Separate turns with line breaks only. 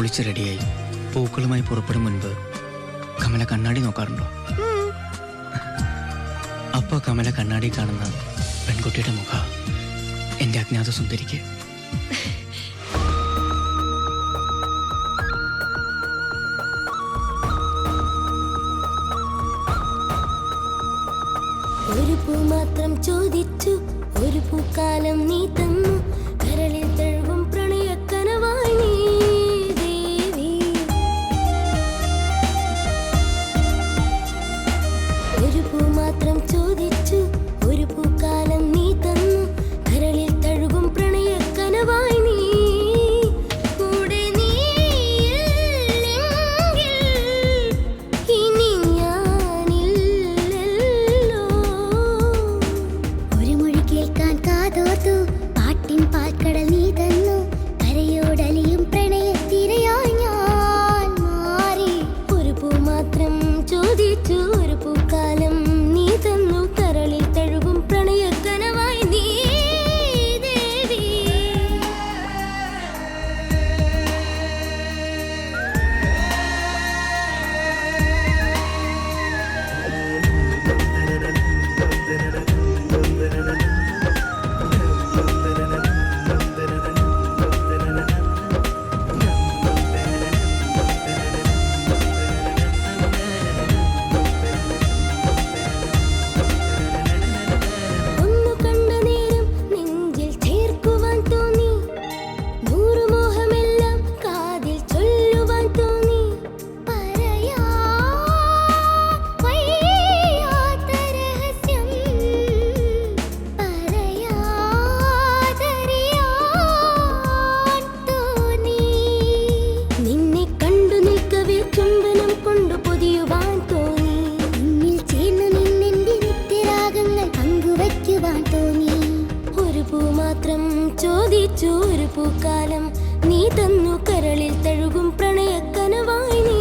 കുളിച്ച് റെഡിയായി പൂക്കളുമായി പുറപ്പെടും മുൻപ് കമല കണ്ണാടി നോക്കാറുണ്ടോ? അപ്പൊ കമല കണ്ണാടി കാണുന്ന പെൺകുട്ടിയുടെ മുഖ എന്റെ അജ്ഞാത സുന്ദരിക്ക്
ഒരു പൂ മാത്രം ചോദിച്ചു പൂക്കാലം നീ തന്നു കരളിൽ തഴുകും പ്രണയക്കനവായി നീ